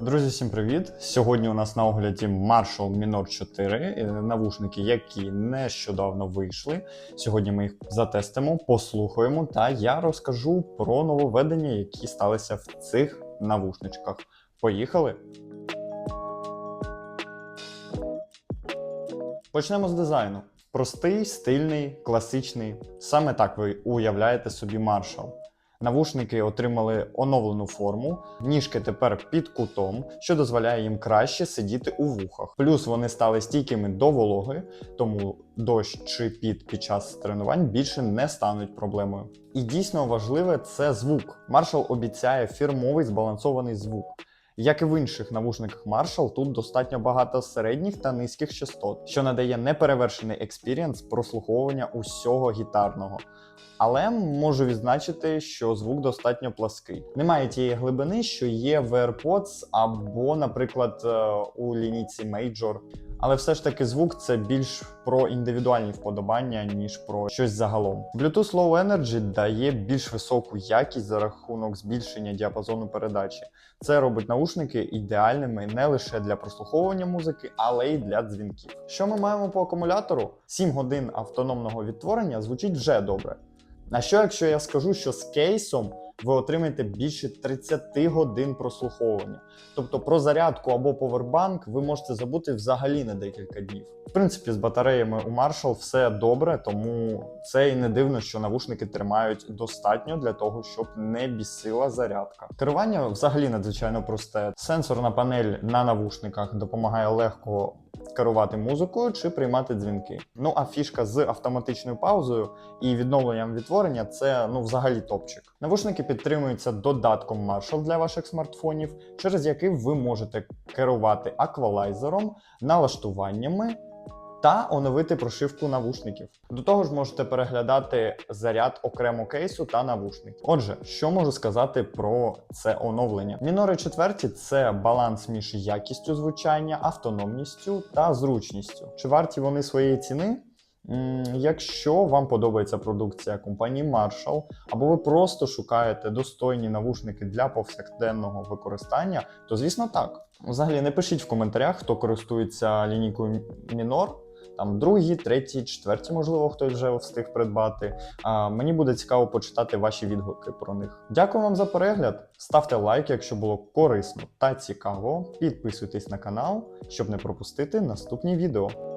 Друзі, всім привіт! Сьогодні у нас на огляді Marshall Minor 4, е, навушники, які нещодавно вийшли. Сьогодні ми їх затестимо, послухаємо, та я розкажу про нововведення, які сталися в цих навушничках. Поїхали! Почнемо з дизайну. Простий, стильний, класичний. Саме так ви уявляєте собі Marshall. Навушники отримали оновлену форму, ніжки тепер під кутом, що дозволяє їм краще сидіти у вухах. Плюс вони стали стійкими до вологи, тому дощ чи під під час тренувань більше не стануть проблемою. І дійсно важливе це звук. Marshall обіцяє фірмовий збалансований звук. Як і в інших навушниках Marshall, тут достатньо багато середніх та низьких частот, що надає неперевершений експірієнс прослуховування усього гітарного. Але можу відзначити, що звук достатньо плаский. Немає тієї глибини, що є в AirPods або, наприклад, е, у лінійці Major. Але все ж таки звук це більш про індивідуальні вподобання, ніж про щось загалом. Bluetooth Low Energy дає більш високу якість за рахунок збільшення діапазону передачі. Це робить наушники ідеальними не лише для прослуховування музики, але й для дзвінків. Що ми маємо по акумулятору? 7 годин автономного відтворення звучить вже добре. А що якщо я скажу, що з кейсом ви отримаєте більше 30 годин прослуховування? Тобто про зарядку або повербанк ви можете забути взагалі на декілька днів. В принципі, з батареями у Marshall все добре, тому це і не дивно, що навушники тримають достатньо для того, щоб не бісила зарядка. Керування взагалі надзвичайно просте. Сенсорна панель на навушниках допомагає легко керувати музикою чи приймати дзвінки. Ну а фішка з автоматичною паузою і відновленням відтворення це ну взагалі топчик. Навушники підтримуються додатком Marshall для ваших смартфонів, через який ви можете керувати аквалайзером, налаштуваннями. Та оновити прошивку навушників. До того ж, можете переглядати заряд окремо кейсу та навушників. Отже, що можу сказати про це оновлення? Мінори четверті це баланс між якістю звучання, автономністю та зручністю. Чи варті вони своєї ціни? Якщо вам подобається продукція компанії Marshall, або ви просто шукаєте достойні навушники для повсякденного використання, то звісно так. Взагалі не пишіть в коментарях, хто користується лінійкою Minor, там другі, треті, четверті, можливо, хтось вже встиг придбати. А, мені буде цікаво почитати ваші відгуки про них. Дякую вам за перегляд. Ставте лайк, якщо було корисно та цікаво. Підписуйтесь на канал, щоб не пропустити наступні відео.